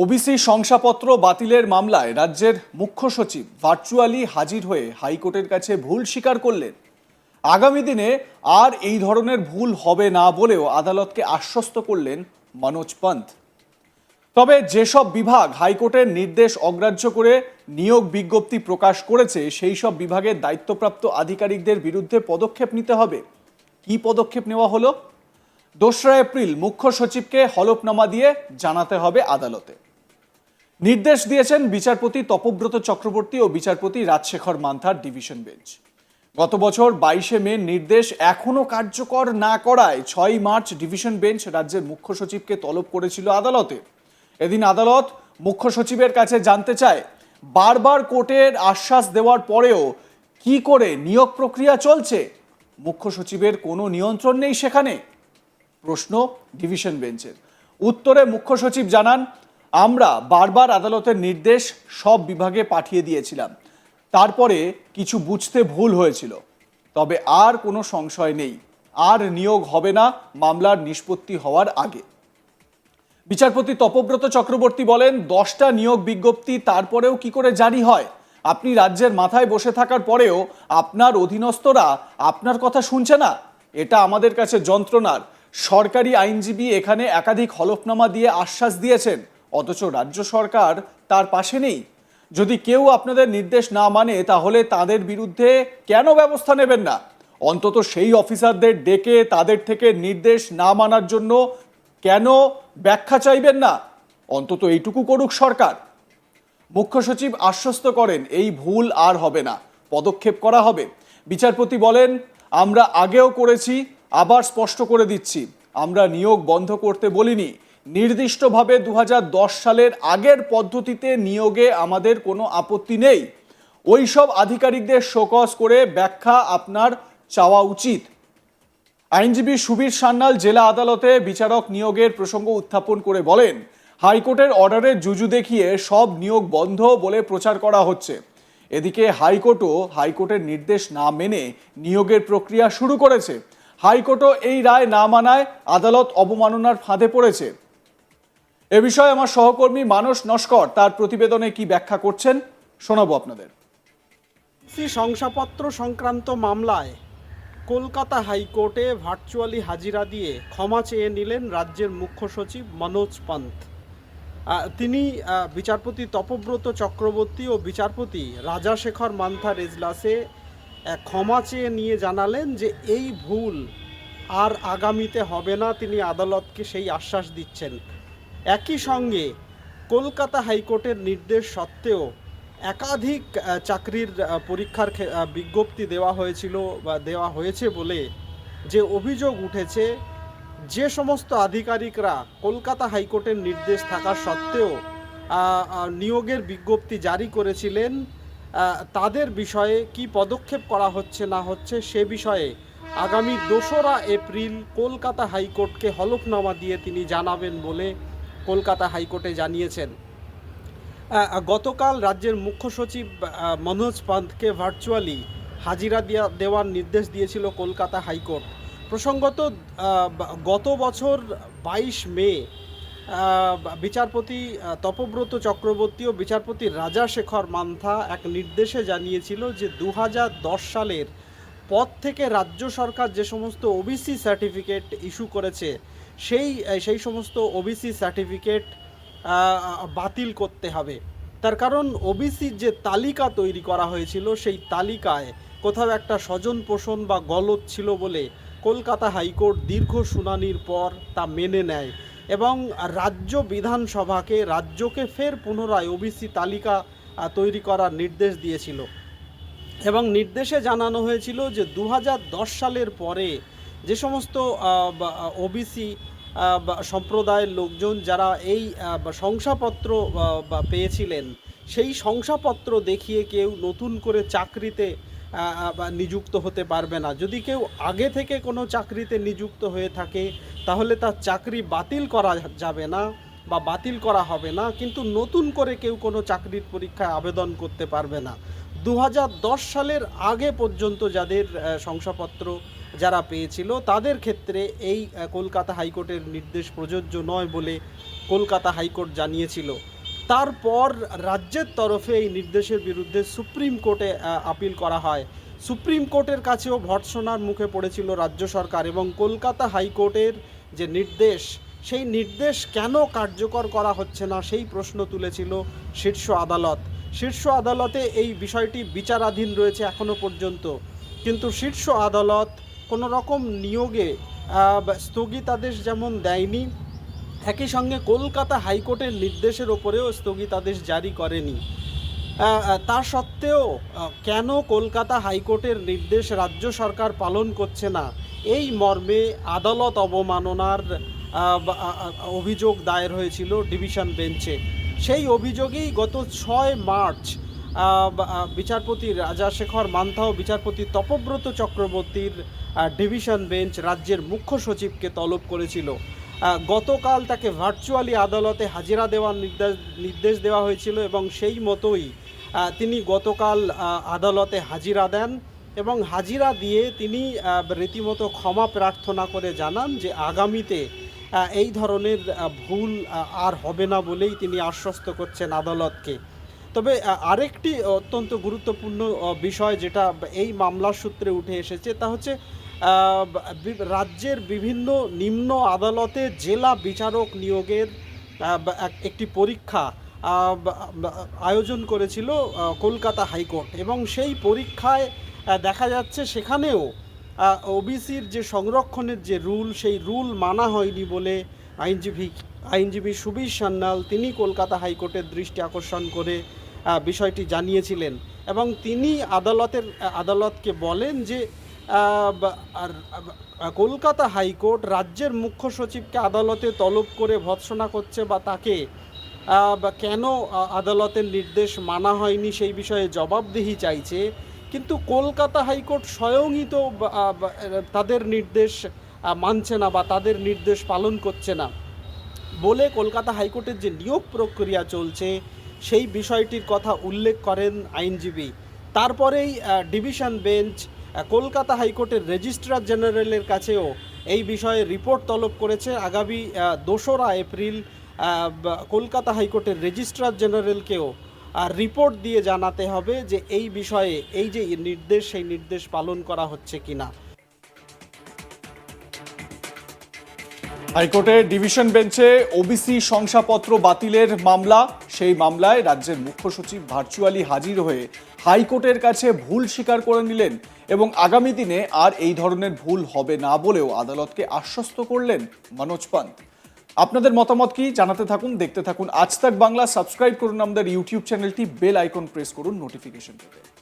OBC শংসাপত্র বাতিলের মামলায় রাজ্যের মুখ্য সচিব ভার্চুয়ালি হাজির হয়ে হাইকোর্টের কাছে ভুল স্বীকার করলেন। আগামী দিনে আর এই ধরনের ভুল হবে না বলেও আদালতকে আশ্বস্ত করলেন মনোজ পন্থ। তবে যেসব বিভাগ হাইকোর্টের নির্দেশ অগ্রাহ্য করে নিয়োগ বিজ্ঞপ্তি প্রকাশ করেছে, সেই সব বিভাগের দায়িত্বপ্রাপ্ত আধিকারিকদের বিরুদ্ধে পদক্ষেপ নিতে হবে। কি পদক্ষেপ নেওয়া হলো? দোসরা এপ্রিল মুখ্য সচিবকে হলফনামা দিয়ে জানাতে হবে আদালতে। নির্দেশ দিয়েছেন বিচারপতি তপব্রত চক্রবর্তী ও বিচারপতি রাজশেখর মান্থার ডিভিশন বেঞ্চ। গত বছর বাইশে মে নির্দেশ এখনও কার্যকর না করায় ছয় মার্চ ডিভিশন বেঞ্চ রাজ্যের মুখ্য সচিবকে তলব করেছিল আদালতে। এদিন আদালত মুখ্য সচিবের কাছে জানতে চায়, বারবার কোর্টের আশ্বাস দেওয়ার পরেও কি করে নিয়োগ প্রক্রিয়া চলছে? মুখ্য সচিবের কোনো নিয়ন্ত্রণ নেই সেখানে। প্রশ্ন ডিভিশন বেঞ্চের। উত্তরে মুখ্য সচিব জানান আমরা বারবার আদালতের নির্দেশ সব বিভাগে পাঠিয়ে দিয়েছিলাম। তারপরে কিছু বুঝতে ভুল হয়েছিল। তবে আর কোনো সংশয় নেই। আর নিয়োগ হবে না মামলার নিষ্পত্তি হওয়ার আগে। বিচারপতি তপব্রত চক্রবর্তী বলেন, দশটা নিয়োগ বিজ্ঞপ্তি তারপরেও কি করে জারি হয়? আপনি রাজ্যের মাথায় বসে থাকার পরেও আপনার অধীনস্থরা আপনার কথা শুনছে না? এটা আমাদের কাছে যন্ত্রণার। সরকারি আইনজীবী এখানে একাধিক হলফনামা দিয়ে আশ্বাস দিয়েছেন। অথচ রাজ্য সরকার তার পাশে নেই। যদি কেউ আপনাদের নির্দেশ না মানে তাহলে তাদের বিরুদ্ধে কেন ব্যবস্থা নেবেন না? অন্তত সেই অফিসারদের ডেকে তাদের থেকে নির্দেশ না মানার জন্য কেন ব্যাখ্যা চাইবেন না? অন্তত এইটুকু করুক সরকার। মুখ্য সচিব আশ্বস্ত করেন, এই ভুল আর হবে না, পদক্ষেপ করা হবে। বিচারপতি বলেন, আমরা আগেও করেছি, আবার স্পষ্ট করে দিচ্ছি। আমরা নিয়োগ বন্ধ করতে বলিনি। নির্দিষ্টভাবে দু হাজার দশ সালের আগের পদ্ধতিতে নিয়োগে আমাদের কোনো আপত্তি নেই। ওই সব আধিকারিকদের শোকজ করে ব্যাখ্যা আপনার চাওয়া উচিত। আইনজীবী সুবীর সান্যাল জেলা আদালতে বিচারক নিয়োগের প্রসঙ্গ উত্থাপন করে বলেন, হাইকোর্টের অর্ডারে জুজু দেখিয়ে সব নিয়োগ বন্ধ বলে প্রচার করা হচ্ছে। এদিকে হাইকোর্টও হাইকোর্টের নির্দেশ না মেনে নিয়োগের প্রক্রিয়া শুরু করেছে। হাইকোর্টও এই রায় না মানায় আদালত অবমাননার ফাঁদে পড়েছে। এ বিষয়ে আমার সহকর্মী মানস নস্কর তার প্রতিবেদনে কি ব্যাখ্যা করছেন শোনাবো আপনাদের। শংসাপত্র সংক্রান্ত মামলায় কলকাতা হাইকোর্টে ভার্চুয়ালি হাজিরা দিয়ে ক্ষমা চেয়ে নিলেন রাজ্যের মুখ্য সচিব মনোজ পন্থ। তিনি বিচারপতি তপব্রত চক্রবর্তী ও বিচারপতি রাজাশেখর মান্থার এজলাসে ক্ষমা চেয়ে নিয়ে জানালেন যে এই ভুল আর আগামীতে হবে না, তিনি আদালতকে সেই আশ্বাস দিচ্ছেন। একই সঙ্গে কলকাতা হাইকোর্টের নির্দেশ সত্ত্বেও একাধিক চাকরির পরীক্ষার ক্ষে- বিজ্ঞপ্তি দেওয়া হয়েছিল বা দেওয়া হয়েছে বলে যে অভিযোগ উঠেছে, যে সমস্ত আধিকারিকরা কলকাতা হাইকোর্টের নির্দেশ থাকা সত্ত্বেও নিয়োগের বিজ্ঞপ্তি জারি করেছিলেন তাদের বিষয়ে কি পদক্ষেপ করা হচ্ছে না হচ্ছে সে বিষয়ে আগামী দোসরা এপ্রিল কলকাতা হাইকোর্টকে হলফনামা দিয়ে তিনি জানাবেন বলে কলকাতা হাইকোর্টে জানিয়েছেন। গতকাল রাজ্যের মুখ্য সচিব মনোজ পান্তকে ভার্চুয়ালি হাজিরা দেওয়া দেওয়ার নির্দেশ দিয়েছিল কলকাতা হাইকোর্ট। প্রসঙ্গত গত বছর বাইশ মে বিচারপতি তপব্রত চক্রবর্তী ও বিচারপতি রাজাশেখর মান্থা এক নির্দেশে জানিয়েছিল যে দু হাজার দশ সালের পর থেকে রাজ্য সরকার যে সমস্ত ওবিসি সার্টিফিকেট ইস্যু করেছে সেই সেই সমস্ত ওবিসি সার্টিফিকেট বাতিল করতে হবে। তার কারণ ওবিসির যে তালিকা তৈরি করা হয়েছিল, সেই তালিকায় কোথাও একটা স্বজন পোষণ বা গলত ছিল বলে কলকাতা হাইকোর্ট দীর্ঘ শুনানির পর তা মেনে নেয় এবং রাজ্য বিধানসভাকে, রাজ্যকে ফের পুনরায় ওবিসি তালিকা তৈরি করার নির্দেশ দিয়েছিল। এবং নির্দেশে জানানো হয়েছিল যে দু হাজার দশ সালের পরে যে সমস্ত ওবিসি সম্প্রদায়ের লোকজন যারা এই শংসাপত্র পেয়েছিলেন, সেই শংসাপত্র দেখিয়ে কেউ নতুন করে চাকরিতে নিযুক্ত হতে পারবে না। যদি কেউ আগে থেকে কোনো চাকরিতে নিযুক্ত হয়ে থাকে, তাহলে তার চাকরি বাতিল করা যাবে না বা বাতিল করা হবে না, কিন্তু নতুন করে কেউ কোনো চাকরির পরীক্ষায় আবেদন করতে পারবে না। দু হাজার দশ সালের আগে পর্যন্ত যাদের শংসাপত্র যারা পেয়েছিল, তাদের ক্ষেত্রে এই কলকাতা হাইকোর্টের নির্দেশ প্রযোজ্য নয় বলে কলকাতা হাইকোর্ট জানিয়েছিল। তারপর রাজ্যের তরফে এই নির্দেশের বিরুদ্ধে সুপ্রিম কোর্টে আপিল করা হয়। সুপ্রিম কোর্টের কাছেও ভর্ৎসনার মুখে পড়েছিল রাজ্য সরকার এবং কলকাতা হাইকোর্টের যে নির্দেশ, সেই নির্দেশ কেন কার্যকর করা হচ্ছে না সেই প্রশ্ন তুলেছিল শীর্ষ আদালত। শীর্ষ আদালতে এই বিষয়টি বিচারাধীন রয়েছে এখনও পর্যন্ত। কিন্তু শীর্ষ আদালত কোনো রকম নিয়োগে স্থগিতাদেশ যেমন দেয়নি, একই সঙ্গে কলকাতা হাইকোর্টের নির্দেশের ওপরেও স্থগিতাদেশ জারি করেনি। তা সত্ত্বেও কেন কলকাতা হাইকোর্টের নির্দেশ রাজ্য সরকার পালন করছে না? এই মর্মে আদালত অবমাননার অভিযোগ দায়ের হয়েছিল ডিভিশন বেঞ্চে। সেই অভিযোগেই গত ছয় মার্চ বিচারপতি রাজাশেখর মান্থা ও বিচারপতি তপব্রত চক্রবর্তীর ডিভিশন বেঞ্চ রাজ্যের মুখ্য সচিবকে তলব করেছিল। গতকাল তাকে ভার্চুয়ালি আদালতে হাজিরা দেওয়ার নির্দেশ নির্দেশ দেওয়া হয়েছিল এবং সেই মতোই তিনি গতকাল আদালতে হাজিরা দেন এবং হাজিরা দিয়ে তিনি রীতিমতো ক্ষমা প্রার্থনা করে জানান যে আগামীতে এই ধরনের ভুল আর হবে না বলেই তিনি আশ্বস্ত করছেন আদালতকে। তবে আরেকটি অত্যন্ত গুরুত্বপূর্ণ বিষয় যেটা এই মামলার সূত্রে উঠে এসেছে তা হচ্ছে রাজ্যের বিভিন্ন নিম্ন আদালতে জেলা বিচারক নিয়োগের একটি পরীক্ষা আয়োজন করেছিল কলকাতা হাইকোর্ট। এবং সেই পরীক্ষায় দেখা যাচ্ছে সেখানেও ওবিসির যে সংরক্ষণের যে রুল, সেই রুল মানা হয়নি বলে আইনজীবী আইনজীবী সুবীর সান্যাল, তিনি কলকাতা হাইকোর্টের দৃষ্টি আকর্ষণ করে বিষয়টি জানিয়েছিলেন এবং তিনি আদালতের আদালতকে বলেন যে কলকাতা হাইকোর্ট রাজ্যের মুখ্য সচিবকে আদালতে তলব করে ভৎসনা করছে বা তাকে কেন আদালতের নির্দেশ মানা হয়নি সেই বিষয়ে জবাবদিহি চাইছে। কিন্তু কলকাতা হাইকোর্ট স্বয়ংই তো তাদের নির্দেশ মানছে না বা তাদের নির্দেশ পালন করছে না। বলে কলকাতা হাইকোর্টের যে নিয়োগ প্রক্রিয়া চলছে সেই বিষয়টির কথা উল্লেখ করেন আইনজীবী। তারপরেই ডিভিশন বেঞ্চ কলকাতা হাইকোর্টের রেজিস্ট্রার জেনারেলের কাছেও এই বিষয়ে রিপোর্ট তলব করেছে। আগামী দোসরা এপ্রিল কলকাতা হাইকোর্টের রেজিস্ট্রার জেনারেলকেও রিপোর্ট দিয়ে জানাতে হবে যে এই বিষয়ে এই যে নির্দেশ, সেই নির্দেশ পালন করা হচ্ছে কিনা। হাইকোর্টের ডিভিশন বেঞ্চে ওবিসি শংসাপত্র বাতিলের মামলা। সেই মামলায় রাজ্যের মুখ্য সচিব ভার্চুয়ালি হাজির হয়ে হাইকোর্টের কাছে ভুল স্বীকার করে নিলেন এবং আগামী দিনে আর এই ধরনের ভুল হবে না বলেও আদালতকে আশ্বস্ত করলেন মনোজ পান্ত। আপনাদের মতামত কি? জানাতে থাকুন, দেখতে থাকুন। আজ তাক বাংলা, সাবস্ক্রাইব করুন আমাদের ইউটিউব চ্যানেলটি, বেল আইকন প্রেস করুন নোটিফিকেশন পেতে